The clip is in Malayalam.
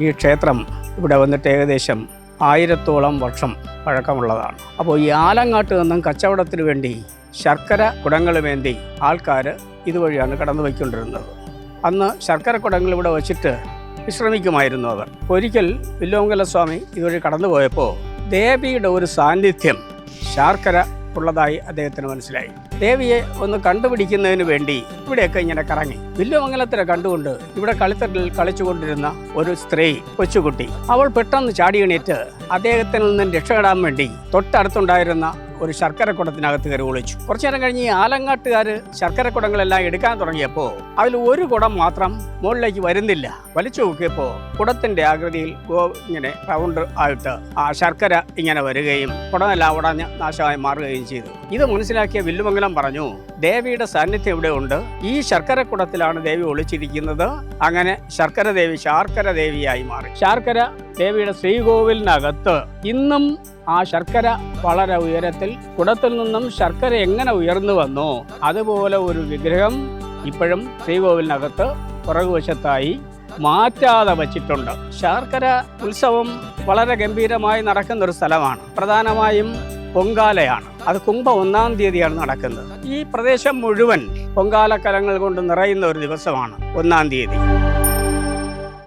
ഈ ക്ഷേത്രം ഇവിടെ വന്നിട്ട് ഏകദേശം ആയിരത്തോളം വർഷം പഴക്കമുള്ളതാണ്. അപ്പോൾ ഈ ആലങ്ങാട്ട് നിന്നും കച്ചവടത്തിന് വേണ്ടി ശർക്കര കുടങ്ങളുമേന്തി ആൾക്കാർ ഇതുവഴിയാണ് കടന്നു പോയിക്കൊണ്ടിരുന്നത്. അന്ന് ശർക്കര കുടങ്ങൾ ഇവിടെ വച്ചിട്ട് വിശ്രമിക്കുമായിരുന്നു അവർ. ഒരിക്കൽ വില്ലോങ്കല സ്വാമി ഇതുവഴി കടന്നുപോയപ്പോൾ ദേവിയുടെ ഒരു സാന്നിധ്യം ശാർക്കര ഉള്ളതായി അദ്ദേഹത്തിന് മനസ്സിലായി. ദേവിയെ ഒന്ന് കണ്ടുപിടിക്കുന്നതിന് വേണ്ടി ഇവിടെയൊക്കെ ഇങ്ങനെ കറങ്ങി. വില്ലുമംഗലത്തിനെ കണ്ടുകൊണ്ട് ഇവിടെ കളിത്തട്ടിൽ കളിച്ചുകൊണ്ടിരുന്ന ഒരു സ്ത്രീ കൊച്ചുകുട്ടി. അവൾ പെട്ടെന്ന് ചാടിയണീറ്റ് അദ്ദേഹത്തിൽ നിന്നും രക്ഷപ്പെടാൻ വേണ്ടി തൊട്ടടുത്തുണ്ടായിരുന്ന ഒരു ശർക്കരക്കുടത്തിനകത്ത് കയറി ഒളിച്ചു. കുറച്ചു നേരം കഴിഞ്ഞ് ഈ ആലങ്ങാട്ടുകാർ ശർക്കരക്കുടങ്ങളെല്ലാം എടുക്കാൻ തുടങ്ങിയപ്പോൾ അതിൽ ഒരു കുടം മാത്രം മുകളിലേക്ക് വരുന്നില്ല. വലിച്ചു നോക്കിയപ്പോൾ കുടത്തിന്റെ ആകൃതിയിൽ ഗോ- ഇങ്ങനെ റൗണ്ട് ആയിട്ട് ആ ശർക്കര ഇങ്ങനെ വരികയും കുടമെല്ലാം ഉടഞ്ഞ് നാശമായി മാറുകയും ചെയ്തു. ഇത് മനസ്സിലാക്കിയ വില്ലുമംഗലം പറഞ്ഞു ദേവിയുടെ സാന്നിധ്യം ഇവിടെ ഉണ്ട്. ഈ ശർക്കരക്കുടത്തിലാണ് ദേവി ഒളിച്ചിരിക്കുന്നത്. അങ്ങനെ ശർക്കര ദേവി ശാർക്കര ദേവിയായി മാറി. ശാർക്കര ദേവിയുടെ ശ്രീകോവിലിനകത്ത് ഇന്നും ആ ശർക്കര വളരെ ഉയരത്തിൽ കുടത്തിൽ നിന്നും ശർക്കര എങ്ങനെ ഉയർന്നു വന്നോ? അതുപോലെ ഒരു വിഗ്രഹം ഇപ്പോഴും ശ്രീകോവിലിനകത്ത് പുറകുവശത്തായി മാറ്റാതെ വച്ചിട്ടുണ്ട്. ശർക്കര ഉത്സവം വളരെ ഗംഭീരമായി നടക്കുന്ന ഒരു സ്ഥലമാണ്. പ്രധാനമായും പൊങ്കാലയാണ്. അത് കുംഭ ഒന്നാം തീയതിയാണ് നടക്കുന്നത്. ഈ പ്രദേശം മുഴുവൻ പൊങ്കാലക്കലങ്ങൾ കൊണ്ട് നിറയുന്ന ഒരു ദിവസമാണ് ഒന്നാം തീയതി.